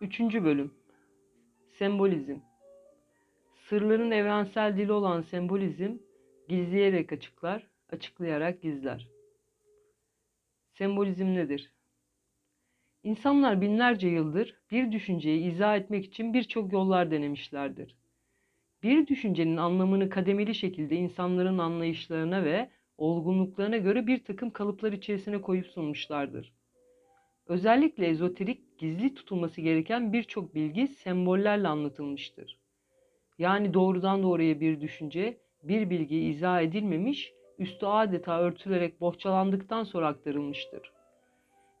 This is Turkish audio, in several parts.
Üçüncü bölüm Sembolizm Sırların evrensel dili olan sembolizm, gizleyerek açıklar, açıklayarak gizler. Sembolizm nedir? İnsanlar binlerce yıldır bir düşünceyi izah etmek için birçok yollar denemişlerdir. Bir düşüncenin anlamını kademeli şekilde insanların anlayışlarına ve olgunluklarına göre bir takım kalıplar içerisine koyup sunmuşlardır. Özellikle ezoterik, gizli tutulması gereken birçok bilgi sembollerle anlatılmıştır. Yani doğrudan doğruya bir düşünce, bir bilgi izah edilmemiş, üstü adeta örtülerek bohçalandıktan sonra aktarılmıştır.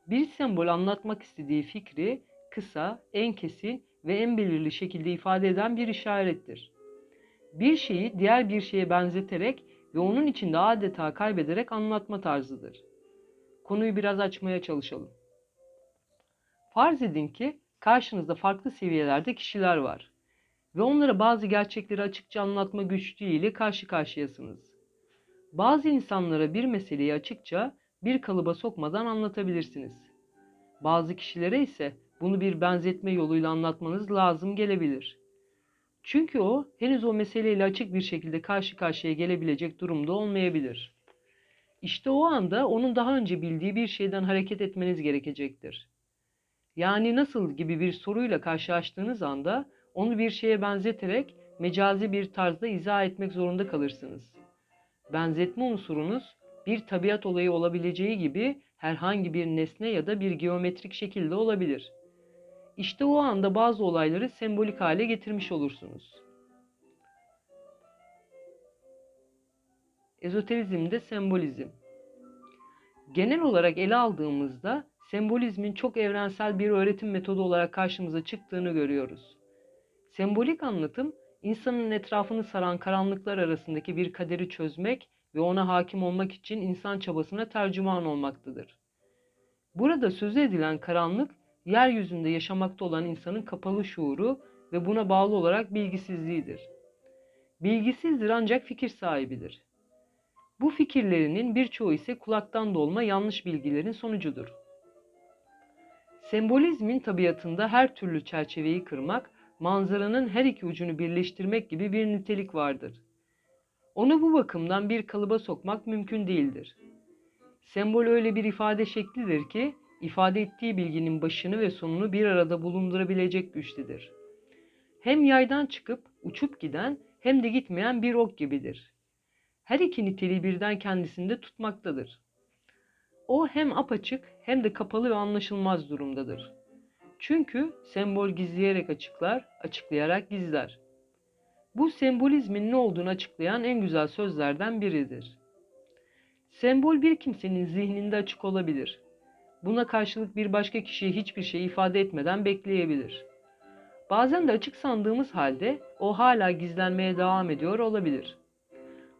Bir sembol anlatmak istediği fikri kısa, en kesin ve en belirli şekilde ifade eden bir işarettir. Bir şeyi diğer bir şeye benzeterek ve onun içinde adeta kaybederek anlatma tarzıdır. Konuyu biraz açmaya çalışalım. Farz edin ki karşınızda farklı seviyelerde kişiler var ve onlara bazı gerçekleri açıkça anlatma güçlüğüyle karşı karşıyasınız. Bazı insanlara bir meseleyi açıkça bir kalıba sokmadan anlatabilirsiniz. Bazı kişilere ise bunu bir benzetme yoluyla anlatmanız lazım gelebilir. Çünkü o henüz o meseleyle açık bir şekilde karşı karşıya gelebilecek durumda olmayabilir. İşte o anda onun daha önce bildiği bir şeyden hareket etmeniz gerekecektir. Yani nasıl gibi bir soruyla karşılaştığınız anda onu bir şeye benzeterek mecazi bir tarzda izah etmek zorunda kalırsınız. Benzetme unsurunuz bir tabiat olayı olabileceği gibi herhangi bir nesne ya da bir geometrik şekilde olabilir. İşte o anda bazı olayları sembolik hale getirmiş olursunuz. Ezoterizmde sembolizm. Genel olarak ele aldığımızda sembolizmin çok evrensel bir öğretim metodu olarak karşımıza çıktığını görüyoruz. Sembolik anlatım, insanın etrafını saran karanlıklar arasındaki bir kaderi çözmek ve ona hakim olmak için insan çabasına tercüman olmaktadır. Burada söz edilen karanlık, yeryüzünde yaşamakta olan insanın kapalı şuuru ve buna bağlı olarak bilgisizliğidir. Bilgisizdir ancak fikir sahibidir. Bu fikirlerinin birçoğu ise kulaktan dolma yanlış bilgilerin sonucudur. Sembolizmin tabiatında her türlü çerçeveyi kırmak, manzaranın her iki ucunu birleştirmek gibi bir nitelik vardır. Onu bu bakımdan bir kalıba sokmak mümkün değildir. Sembol öyle bir ifade şeklidir ki, ifade ettiği bilginin başını ve sonunu bir arada bulundurabilecek güçtedir. Hem yaydan çıkıp uçup giden hem de gitmeyen bir ok gibidir. Her iki niteliği birden kendisinde tutmaktadır. O hem apaçık hem de kapalı ve anlaşılmaz durumdadır. Çünkü sembol gizleyerek açıklar, açıklayarak gizler. Bu sembolizmin ne olduğunu açıklayan en güzel sözlerden biridir. Sembol bir kimsenin zihninde açık olabilir. Buna karşılık bir başka kişiye hiçbir şey ifade etmeden bekleyebilir. Bazen de açık sandığımız halde o hala gizlenmeye devam ediyor olabilir.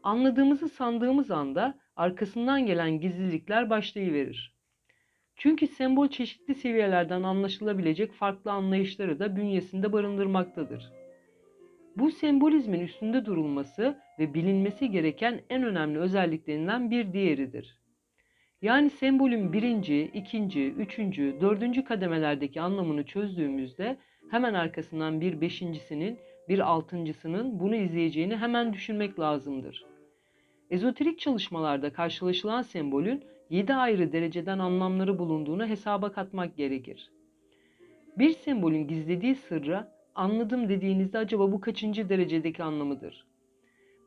Anladığımızı sandığımız anda arkasından gelen gizlilikler başlayıverir. Çünkü sembol çeşitli seviyelerden anlaşılabilecek farklı anlayışları da bünyesinde barındırmaktadır. Bu sembolizmin üstünde durulması ve bilinmesi gereken en önemli özelliklerinden bir diğeridir. Yani sembolün birinci, ikinci, üçüncü, dördüncü kademelerdeki anlamını çözdüğümüzde hemen arkasından bir beşincisinin, bir altıncısının bunu izleyeceğini hemen düşünmek lazımdır. Ezoterik çalışmalarda karşılaşılan sembolün yedi ayrı dereceden anlamları bulunduğunu hesaba katmak gerekir. Bir sembolün gizlediği sırra anladım dediğinizde acaba bu kaçıncı derecedeki anlamıdır?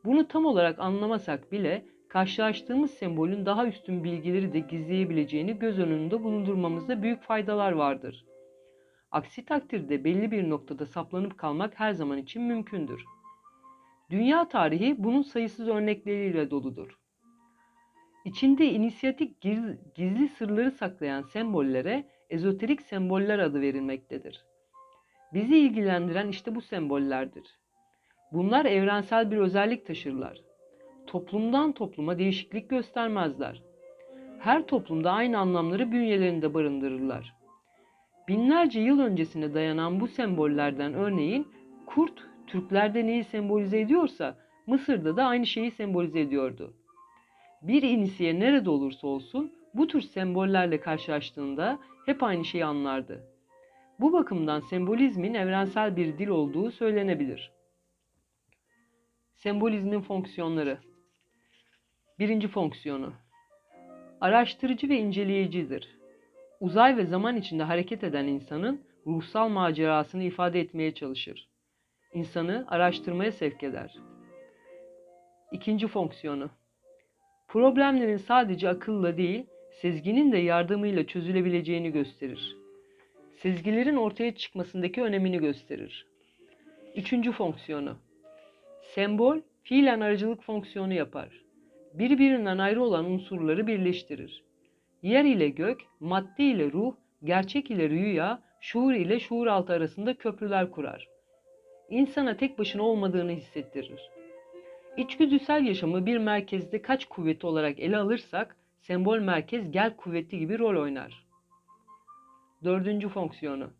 Bunu tam olarak anlamasak bile karşılaştığımız sembolün daha üstün bilgileri de gizleyebileceğini göz önünde bulundurmamızda büyük faydalar vardır. Aksi takdirde belli bir noktada saplanıp kalmak her zaman için mümkündür. Dünya tarihi bunun sayısız örnekleriyle doludur. İçinde inisiyatik gizli sırları saklayan sembollere ezoterik semboller adı verilmektedir. Bizi ilgilendiren işte bu sembollerdir. Bunlar evrensel bir özellik taşırlar. Toplumdan topluma değişiklik göstermezler. Her toplumda aynı anlamları bünyelerinde barındırırlar. Binlerce yıl öncesine dayanan bu sembollerden örneğin kurt Türklerde neyi sembolize ediyorsa Mısır'da da aynı şeyi sembolize ediyordu. Bir inisiye nerede olursa olsun bu tür sembollerle karşılaştığında hep aynı şeyi anlardı. Bu bakımdan sembolizmin evrensel bir dil olduğu söylenebilir. Sembolizmin fonksiyonları Birinci fonksiyonu Araştırıcı ve inceleyicidir. Uzay ve zaman içinde hareket eden insanın ruhsal macerasını ifade etmeye çalışır. İnsanı araştırmaya sevk eder. İkinci fonksiyonu Problemlerin sadece akılla değil, sezginin de yardımıyla çözülebileceğini gösterir. Sezgilerin ortaya çıkmasındaki önemini gösterir. Üçüncü fonksiyonu Sembol, fiilen aracılık fonksiyonu yapar. Birbirinden ayrı olan unsurları birleştirir. Yer ile gök, madde ile ruh, gerçek ile rüya, şuur ile şuur altı arasında köprüler kurar. İnsana tek başına olmadığını hissettirir. İçgüdüsel yaşamı bir merkezde kaç kuvveti olarak ele alırsak, sembol merkez gel kuvveti gibi rol oynar. Dördüncü fonksiyonu.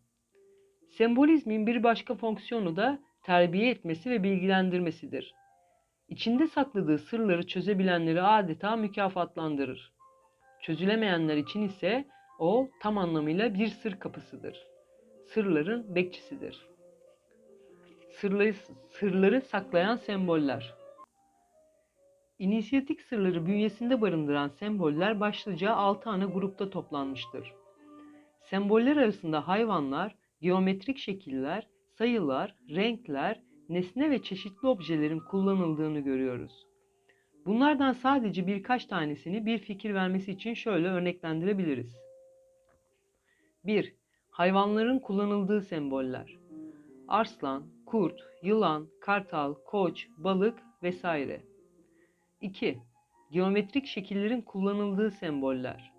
Sembolizmin bir başka fonksiyonu da terbiye etmesi ve bilgilendirmesidir. İçinde sakladığı sırları çözebilenleri adeta mükafatlandırır. Çözülemeyenler için ise o tam anlamıyla bir sır kapısıdır. Sırların bekçisidir. Sırları, sırları saklayan semboller. İnisiyatik sırları bünyesinde barındıran semboller başlıca 6 ana grupta toplanmıştır. Semboller arasında hayvanlar, geometrik şekiller, sayılar, renkler, nesne ve çeşitli objelerin kullanıldığını görüyoruz. Bunlardan sadece birkaç tanesini bir fikir vermesi için şöyle örneklendirebiliriz. 1. Hayvanların kullanıldığı semboller. Arslan, kurt, yılan, kartal, koç, balık vesaire. 2. Geometrik şekillerin kullanıldığı semboller.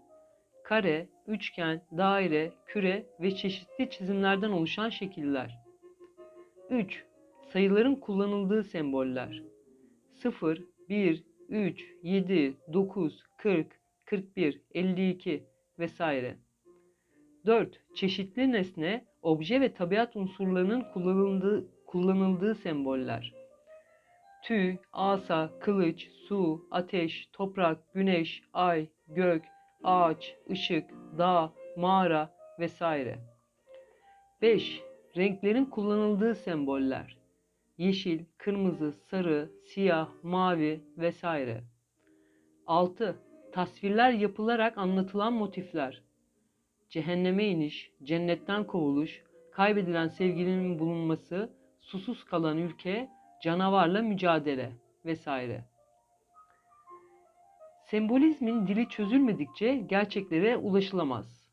Kare, üçgen, daire, küre ve çeşitli çizimlerden oluşan şekiller. 3. Sayıların kullanıldığı semboller. 0, 1, 3, 7, 9, 40, 41, 52 vesaire. 4. Çeşitli nesne, obje ve tabiat unsurlarının kullanıldığı, kullanıldığı semboller. Tüy, asa, kılıç, su, ateş, toprak, güneş, ay, gök, ağaç, ışık, dağ, mağara vesaire. 5. Renklerin kullanıldığı semboller. Yeşil, kırmızı, sarı, siyah, mavi vesaire. 6. Tasvirler yapılarak anlatılan motifler. Cehenneme iniş, cennetten kovuluş, kaybedilen sevgilinin bulunması, susuz kalan ülke, canavarla mücadele vesaire. Sembolizmin dili çözülmedikçe gerçeklere ulaşılamaz.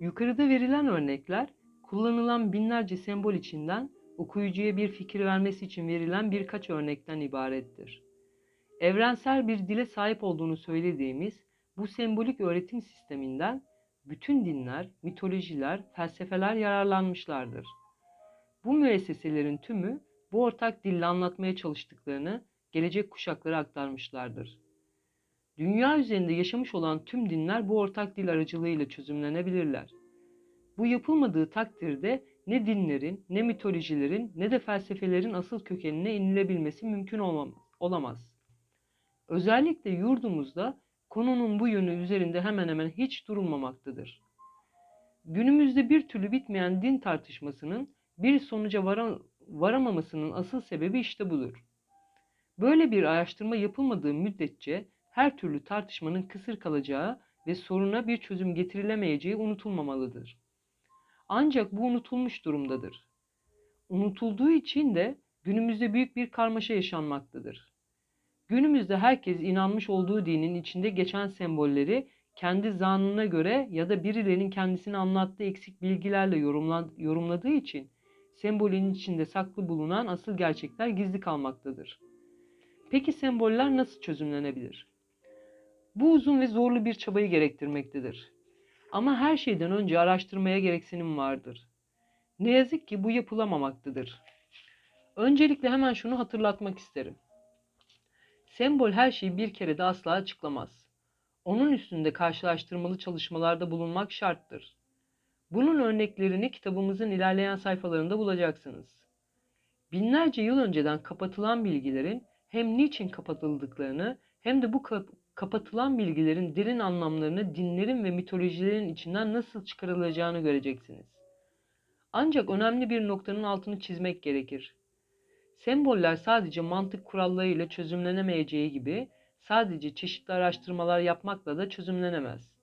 Yukarıda verilen örnekler kullanılan binlerce sembol içinden okuyucuya bir fikir vermesi için verilen birkaç örnekten ibarettir. Evrensel bir dile sahip olduğunu söylediğimiz bu sembolik öğretim sisteminden bütün dinler, mitolojiler, felsefeler yararlanmışlardır. Bu müesseselerin tümü bu ortak dille anlatmaya çalıştıklarını gelecek kuşaklara aktarmışlardır. Dünya üzerinde yaşamış olan tüm dinler bu ortak dil aracılığıyla çözümlenebilirler. Bu yapılmadığı takdirde ne dinlerin, ne mitolojilerin, ne de felsefelerin asıl kökenine inilebilmesi mümkün olamaz. Özellikle yurdumuzda konunun bu yönü üzerinde hemen hemen hiç durulmamaktadır. Günümüzde bir türlü bitmeyen din tartışmasının bir sonuca varam varamamasının asıl sebebi işte budur. Böyle bir araştırma yapılmadığı müddetçe her türlü tartışmanın kısır kalacağı ve soruna bir çözüm getirilemeyeceği unutulmamalıdır. Ancak bu unutulmuş durumdadır. Unutulduğu için de günümüzde büyük bir karmaşa yaşanmaktadır. Günümüzde herkes inanmış olduğu dinin içinde geçen sembolleri kendi zanına göre ya da birilerinin kendisine anlattığı eksik bilgilerle yorumladığı için sembolün içinde saklı bulunan asıl gerçekler gizli kalmaktadır. Peki semboller nasıl çözümlenebilir? Bu uzun ve zorlu bir çabayı gerektirmektedir. Ama her şeyden önce araştırmaya gereksinim vardır. Ne yazık ki bu yapılamamaktadır. Öncelikle hemen şunu hatırlatmak isterim. Sembol her şeyi bir kere de asla açıklamaz. Onun üstünde karşılaştırmalı çalışmalarda bulunmak şarttır. Bunun örneklerini kitabımızın ilerleyen sayfalarında bulacaksınız. Binlerce yıl önceden kapatılan bilgilerin hem niçin kapatıldıklarını hem de bu kapatılan bilgilerin derin anlamlarını dinlerin ve mitolojilerin içinden nasıl çıkarılacağını göreceksiniz. Ancak önemli bir noktanın altını çizmek gerekir. Semboller sadece mantık kurallarıyla çözümlenemeyeceği gibi sadece çeşitli araştırmalar yapmakla da çözümlenemez.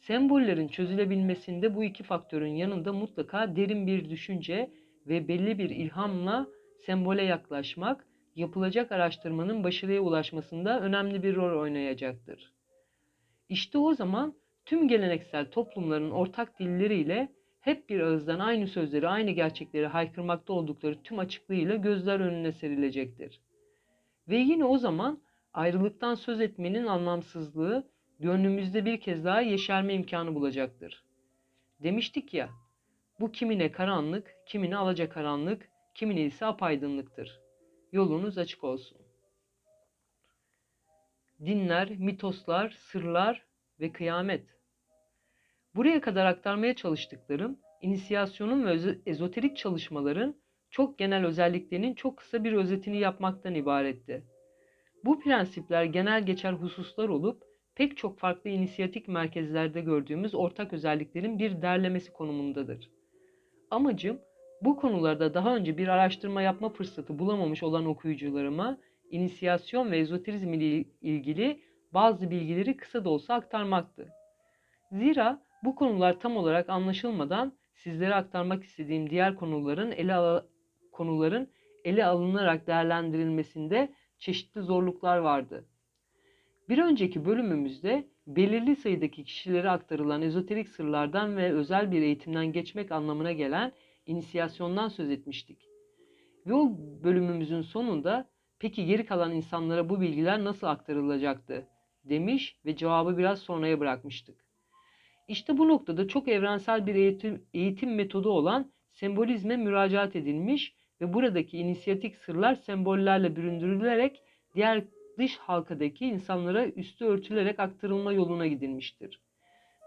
Sembollerin çözülebilmesinde bu iki faktörün yanında mutlaka derin bir düşünce ve belli bir ilhamla sembole yaklaşmak, yapılacak araştırmanın başarıya ulaşmasında önemli bir rol oynayacaktır. İşte o zaman tüm geleneksel toplumların ortak dilleriyle hep bir ağızdan aynı sözleri, aynı gerçekleri haykırmakta oldukları tüm açıklığıyla gözler önüne serilecektir. Ve yine o zaman ayrılıktan söz etmenin anlamsızlığı gönlümüzde bir kez daha yeşerme imkanı bulacaktır. Demiştik ya, bu kimine karanlık, kimine alacakaranlık, kimine ise apaydınlıktır. Yolunuz açık olsun. Dinler, mitoslar, sırlar ve kıyamet. Buraya kadar aktarmaya çalıştıklarım, inisiyasyonun ve ezoterik çalışmaların çok genel özelliklerinin çok kısa bir özetini yapmaktan ibaretti. Bu prensipler genel geçer hususlar olup pek çok farklı inisiyatik merkezlerde gördüğümüz ortak özelliklerin bir derlemesi konumundadır. Amacım bu konularda daha önce bir araştırma yapma fırsatı bulamamış olan okuyucularıma inisiyasyon ve ezoterizm ile ilgili bazı bilgileri kısa da olsa aktarmaktı. Zira bu konular tam olarak anlaşılmadan sizlere aktarmak istediğim diğer konuların ele al konuların ele alınarak değerlendirilmesinde çeşitli zorluklar vardı. Bir önceki bölümümüzde belirli sayıdaki kişilere aktarılan ezoterik sırlardan ve özel bir eğitimden geçmek anlamına gelen inisiyasyondan söz etmiştik. Ve o bölümümüzün sonunda peki geri kalan insanlara bu bilgiler nasıl aktarılacaktı demiş ve cevabı biraz sonraya bırakmıştık. İşte bu noktada çok evrensel bir eğitim, eğitim metodu olan sembolizme müracaat edilmiş ve buradaki inisiyatik sırlar sembollerle büründürülerek diğer dış halkadaki insanlara üstü örtülerek aktarılma yoluna gidilmiştir.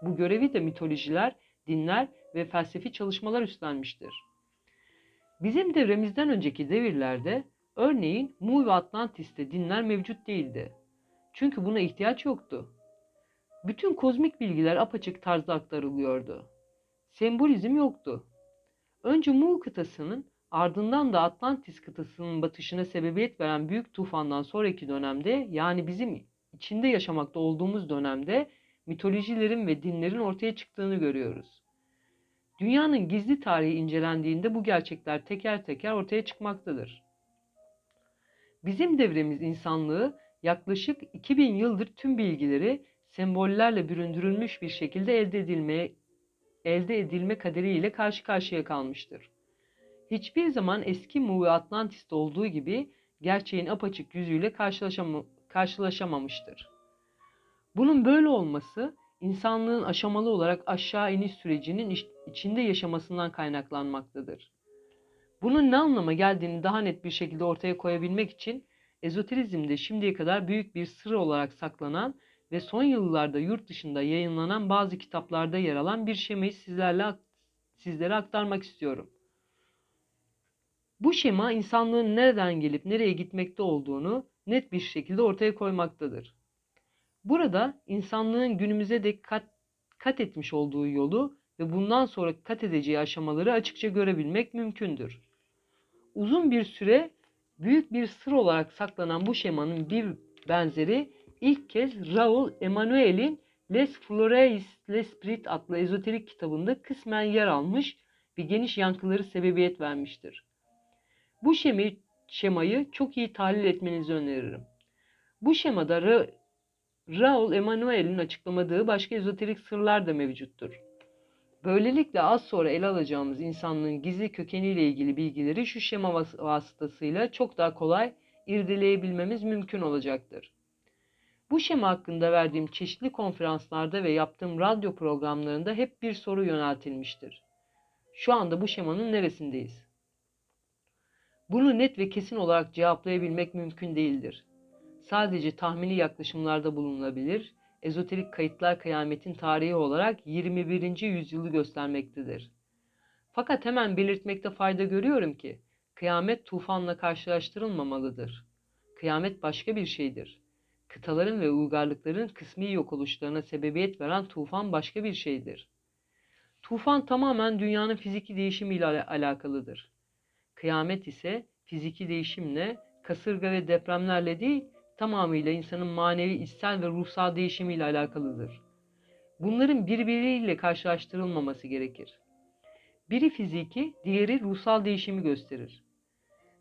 Bu görevi de mitolojiler, dinler ve felsefi çalışmalar üstlenmiştir. Bizim devremizden önceki devirlerde örneğin Mu ve Atlantis'te dinler mevcut değildi. Çünkü buna ihtiyaç yoktu. Bütün kozmik bilgiler apaçık tarzda aktarılıyordu. Sembolizm yoktu. Önce Mu kıtasının ardından da Atlantis kıtasının batışına sebebiyet veren büyük tufandan sonraki dönemde yani bizim içinde yaşamakta olduğumuz dönemde mitolojilerin ve dinlerin ortaya çıktığını görüyoruz. Dünyanın gizli tarihi incelendiğinde bu gerçekler teker teker ortaya çıkmaktadır. Bizim devremiz insanlığı yaklaşık 2000 yıldır tüm bilgileri sembollerle büründürülmüş bir şekilde elde edilmeye elde edilme kaderiyle karşı karşıya kalmıştır. Hiçbir zaman eski Mu ve Atlantis'te olduğu gibi gerçeğin apaçık yüzüyle karşılaşam karşılaşamamıştır. Bunun böyle olması insanlığın aşamalı olarak aşağı iniş sürecinin içinde yaşamasından kaynaklanmaktadır. Bunun ne anlama geldiğini daha net bir şekilde ortaya koyabilmek için ezoterizmde şimdiye kadar büyük bir sır olarak saklanan ve son yıllarda yurt dışında yayınlanan bazı kitaplarda yer alan bir şemayı sizlerle sizlere aktarmak istiyorum. Bu şema insanlığın nereden gelip nereye gitmekte olduğunu net bir şekilde ortaya koymaktadır. Burada insanlığın günümüze dek kat, kat etmiş olduğu yolu ve bundan sonra kat edeceği aşamaları açıkça görebilmek mümkündür. Uzun bir süre büyük bir sır olarak saklanan bu şemanın bir benzeri ilk kez Raoul Emmanuel'in Les Flores l'Esprit adlı ezoterik kitabında kısmen yer almış ve geniş yankıları sebebiyet vermiştir. Bu şemayı, şemayı çok iyi tahlil etmenizi öneririm. Bu şemada Ra Raoul Emmanuel'in açıklamadığı başka ezoterik sırlar da mevcuttur. Böylelikle az sonra ele alacağımız insanlığın gizli kökeniyle ilgili bilgileri şu şema vas vasıtasıyla çok daha kolay irdeleyebilmemiz mümkün olacaktır. Bu şema hakkında verdiğim çeşitli konferanslarda ve yaptığım radyo programlarında hep bir soru yöneltilmiştir. Şu anda bu şemanın neresindeyiz? Bunu net ve kesin olarak cevaplayabilmek mümkün değildir. Sadece tahmini yaklaşımlarda bulunulabilir, ezoterik kayıtlar kıyametin tarihi olarak 21. yüzyılı göstermektedir. Fakat hemen belirtmekte fayda görüyorum ki, kıyamet tufanla karşılaştırılmamalıdır. Kıyamet başka bir şeydir. kıtaların ve uygarlıkların kısmi yok oluşlarına sebebiyet veren tufan başka bir şeydir. Tufan tamamen dünyanın fiziki değişimiyle ala- alakalıdır. Kıyamet ise fiziki değişimle, kasırga ve depremlerle değil, tamamıyla insanın manevi, içsel ve ruhsal değişimiyle alakalıdır. Bunların birbiriyle karşılaştırılmaması gerekir. Biri fiziki, diğeri ruhsal değişimi gösterir.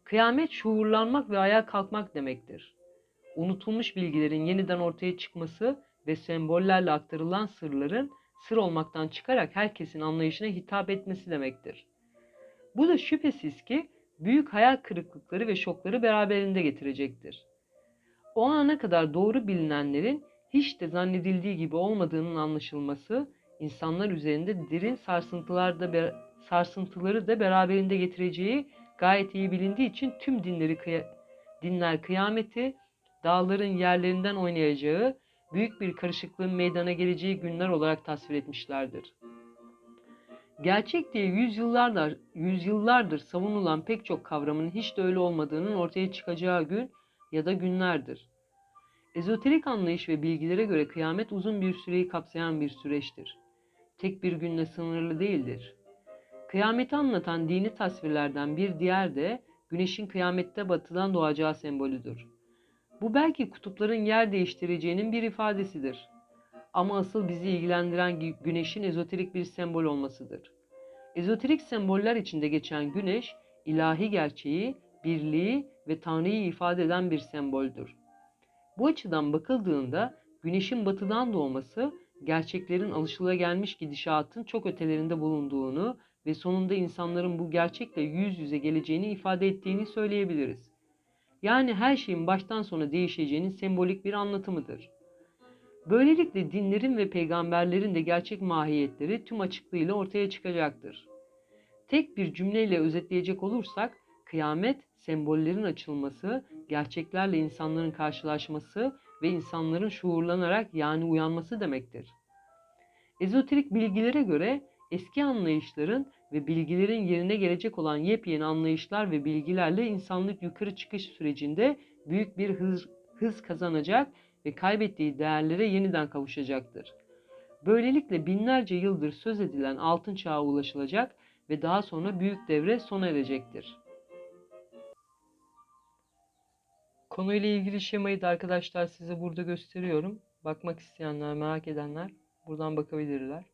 Kıyamet şuurlanmak ve ayağa kalkmak demektir. Unutulmuş bilgilerin yeniden ortaya çıkması ve sembollerle aktarılan sırların sır olmaktan çıkarak herkesin anlayışına hitap etmesi demektir. Bu da şüphesiz ki büyük hayal kırıklıkları ve şokları beraberinde getirecektir. O ana kadar doğru bilinenlerin hiç de zannedildiği gibi olmadığının anlaşılması, insanlar üzerinde derin sarsıntılar sarsıntıları da beraberinde getireceği gayet iyi bilindiği için tüm dinleri kıya- dinler kıyameti, dağların yerlerinden oynayacağı, büyük bir karışıklığın meydana geleceği günler olarak tasvir etmişlerdir. Gerçek diye yüzyıllardır, yüzyıllardır savunulan pek çok kavramın hiç de öyle olmadığının ortaya çıkacağı gün ya da günlerdir. Ezoterik anlayış ve bilgilere göre kıyamet uzun bir süreyi kapsayan bir süreçtir. Tek bir günle sınırlı değildir. Kıyameti anlatan dini tasvirlerden bir diğer de güneşin kıyamette batıdan doğacağı sembolüdür. Bu belki kutupların yer değiştireceğinin bir ifadesidir. Ama asıl bizi ilgilendiren gü- güneşin ezoterik bir sembol olmasıdır. Ezoterik semboller içinde geçen güneş, ilahi gerçeği, birliği ve Tanrı'yı ifade eden bir semboldür. Bu açıdan bakıldığında güneşin batıdan doğması, gerçeklerin alışılagelmiş gidişatın çok ötelerinde bulunduğunu ve sonunda insanların bu gerçekle yüz yüze geleceğini ifade ettiğini söyleyebiliriz. Yani her şeyin baştan sona değişeceğinin sembolik bir anlatımıdır. Böylelikle dinlerin ve peygamberlerin de gerçek mahiyetleri tüm açıklığıyla ortaya çıkacaktır. Tek bir cümleyle özetleyecek olursak, kıyamet sembollerin açılması, gerçeklerle insanların karşılaşması ve insanların şuurlanarak yani uyanması demektir. Ezoterik bilgilere göre eski anlayışların ve bilgilerin yerine gelecek olan yepyeni anlayışlar ve bilgilerle insanlık yukarı çıkış sürecinde büyük bir hız, hız kazanacak ve kaybettiği değerlere yeniden kavuşacaktır. Böylelikle binlerce yıldır söz edilen altın çağa ulaşılacak ve daha sonra büyük devre sona erecektir. Konuyla ilgili şemayı da arkadaşlar size burada gösteriyorum. Bakmak isteyenler, merak edenler buradan bakabilirler.